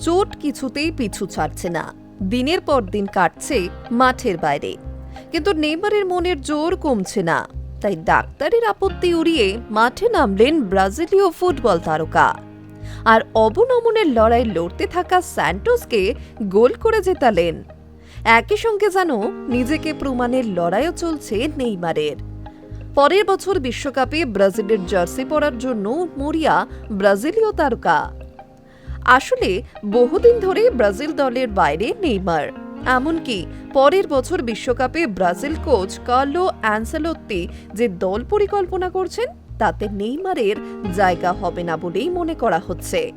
চোট কিছুতেই পিছু ছাড়ছে না। দিনের পর দিন কাটছে মাঠের বাইরে। কিন্তু নেইমারের মনের জোর কমছে না। তাই ডাক্তারের আপত্তি উড়িয়ে মাঠে নামলেন ব্রাজিলীয় ফুটবল তারকা। আর অবনমনের লড়াই লড়তে থাকা স্যান্টোসকে গোল করে জেতালেন। একই সঙ্গে যেন নিজেকে প্রমাণের লড়াইও চলছে নেইমারের। পরের বছর বিশ্বকাপে ব্রাজিলের জার্সি পরার জন্য মরিয়া ব্রাজিলীয় তারকা। আসলে বহুদিন ধরে ব্রাজিল দলের বাইরে নেইমার। এমনকি পরের বছর বিশ্বকাপে ব্রাজিল কোচ কার্লো অ্যানসেলোত্তি যে দল পরিকল্পনা করছেন, তাতে নেইমারের জায়গা হবে না বলেই মনে করা হচ্ছে।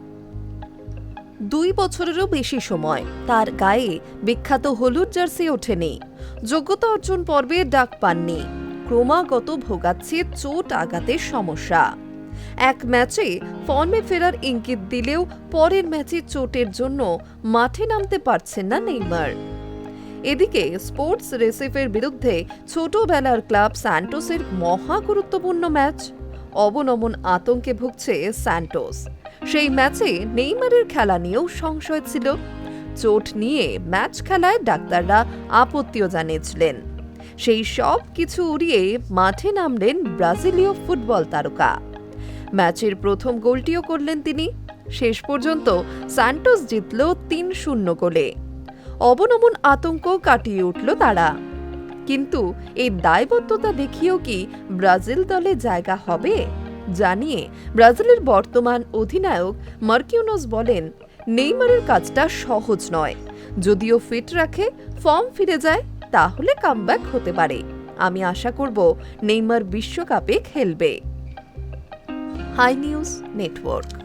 দুই বছরেরও বেশি সময় তার গায়ে বিখ্যাত হলুদ জার্সি ওঠেনি। যোগ্যতা অর্জন পর্বে ডাক পাননি। ক্রমাগত ভোগাচ্ছে চোট আঘাতের সমস্যা। এক ম্যাচে ফর্মে ফেরার ইঙ্গিত দিলেও পরের ম্যাচে চোটের জন্য মাঠে নামতে পারছেন না নেইমার। এদিকে স্পোর্টস রেসিফের বিরুদ্ধে ছোটবেলার ক্লাব স্যান্টোসের মহা গুরুত্বপূর্ণ ম্যাচ। অবনমন আতঙ্কে ভুগছে স্যান্টোস। সেই ম্যাচে নেইমারের খেলা নিয়েও সংশয় ছিল। চোট নিয়ে ম্যাচ খেলায় ডাক্তাররা আপত্তিও জানিয়েছিলেন। সেই সব কিছু উড়িয়ে মাঠে নামলেন ব্রাজিলীয় ফুটবল তারকা। ম্যাচের প্রথম গোলটিও করলেন তিনি। শেষ পর্যন্ত স্যান্টোস জিতল তিন শূন্য গোলে। অবনমন আতঙ্ক কাটিয়ে উঠল তারা। কিন্তু এই দায়বদ্ধতা দেখিয়েও কি ব্রাজিল দলে জায়গা হবে? জানিয়ে ব্রাজিলের বর্তমান অধিনায়ক মার্কিউনোস বলেন, নেইমারের কাজটা সহজ নয়। যদিও ফিট রাখে, ফর্ম ফিরে যায়, তাহলে কামব্যাক হতে পারে। আমি আশা করব নেইমার বিশ্বকাপে খেলবে। High News Network.